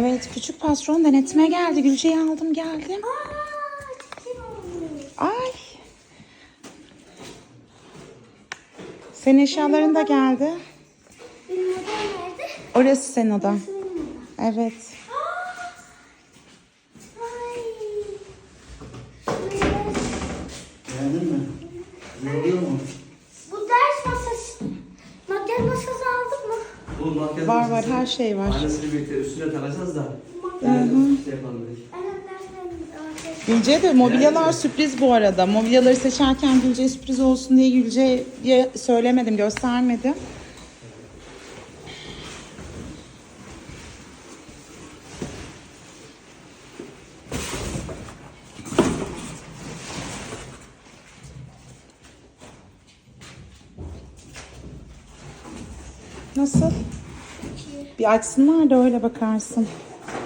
Evet küçük patron denetime geldi. Gülce'yi aldım geldim. Ay. Senin eşyaların da geldi. Benim odam nerede? Orası senin odan. Evet. Beğendin mi? Ne oluyor mu? Bu ders masası. Makyaj masası? Bu makyaj Var var her şey var. Aynasını birlikte üstüne takacağız da. Makyaj. Hı Şey yapalım dedik. Gülce de mobilyalar sürpriz bu arada. Mobilyaları seçerken Gülce'ye sürpriz olsun diye Gülce'ye söylemedim, göstermedim. Nasıl? Bir açsınlar da öyle bakarsın.